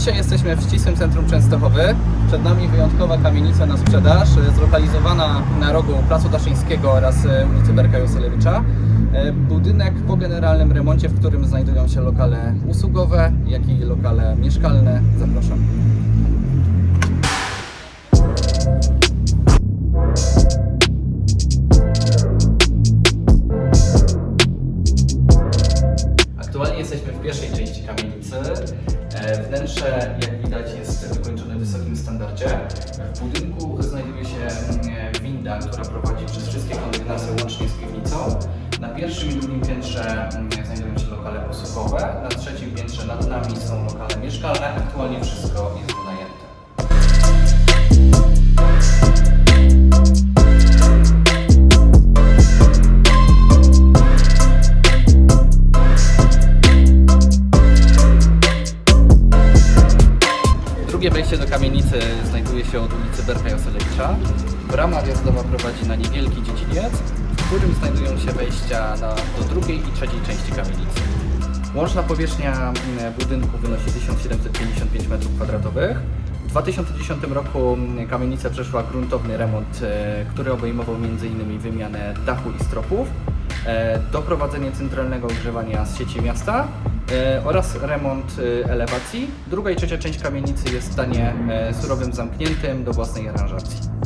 Dzisiaj jesteśmy w ścisłym centrum Częstochowy. Przed nami wyjątkowa kamienica na sprzedaż, e, zlokalizowana na rogu Placu Daszyńskiego oraz e, ulicy Berka Joselewicza. E, Budynek po generalnym remoncie, w którym znajdują się lokale usługowe, jak i lokale mieszkalne. Zapraszam. Kamienicy. E, Wnętrze, jak widać, jest wykończone w wysokim standardzie. W budynku znajduje się mm, winda, która prowadzi przez wszystkie kondygnacje łącznie z piwnicą. Na pierwszym i drugim piętrze mm, znajdują się lokale usługowe. Na trzecim piętrze nad nami są lokale mieszkalne. Aktualnie wszystko jest wynajęte. Drugie wejście do kamienicy znajduje się od ulicy Berka Joselewicza. Brama wjazdowa prowadzi na niewielki dziedziniec, w którym znajdują się wejścia na, do drugiej i trzeciej części kamienicy. Łączna powierzchnia mm, budynku wynosi 1755 m2. W 2010 roku mm, kamienica przeszła gruntowny remont, e, który obejmował m.in. wymianę dachu i stropów, e, doprowadzenie centralnego ogrzewania z sieci miasta oraz remont e, elewacji. Druga i trzecia część kamienicy jest w stanie e, surowym zamkniętym do własnej aranżacji.